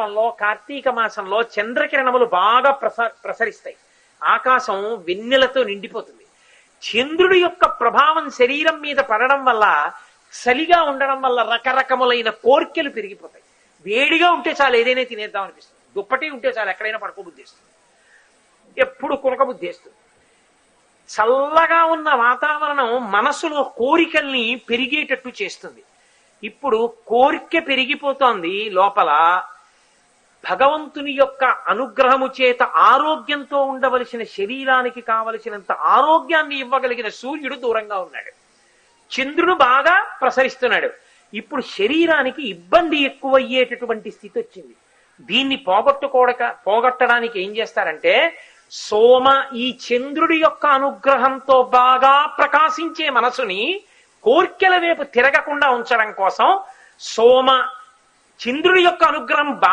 కాలంలో కార్తీక మాసంలో చంద్రకిరణములు బాగా ప్రస ప్రసరిస్తాయి. ఆకాశం వెన్నెలతో నిండిపోతుంది. చంద్రుడి యొక్క ప్రభావం శరీరం మీద పడడం వల్ల చలిగా ఉండడం వల్ల రకరకములైన కోర్కెలు పెరిగిపోతాయి. వేడిగా ఉంటే చాలు ఏదైనా తినేద్దాం అనిపిస్తుంది. దుప్పటి ఉంటే చాలు ఎక్కడైనా పడుకోబుద్ధిస్తుంది ఎప్పుడు కునక బుద్ధిస్తుంది చల్లగా ఉన్న వాతావరణం మనసులో కోరికల్ని పెరిగేటట్టు చేస్తుంది. ఇప్పుడు కోరిక పెరిగిపోతోంది లోపల భగవంతుని యొక్క అనుగ్రహము చేత ఆరోగ్యంతో ఉండవలసిన శరీరానికి కావలసినంత ఆరోగ్యాన్ని ఇవ్వగలిగిన సూర్యుడు దూరంగా ఉన్నాడు. చంద్రుడు బాగా ప్రసరిస్తున్నాడు. ఇప్పుడు శరీరానికి ఇబ్బంది ఎక్కువయ్యేటటువంటి స్థితి వచ్చింది. దీన్ని పోగొట్టుకోడక పోగొట్టడానికి ఏం చేస్తారంటే సోమ ఈ చంద్రుడి యొక్క అనుగ్రహంతో బాగా ప్రకాశించే మనసుని కోర్కెల వైపు తిరగకుండా ఉంచడం కోసం సోమ చంద్రుడి యొక్క అనుగ్రహం బాగా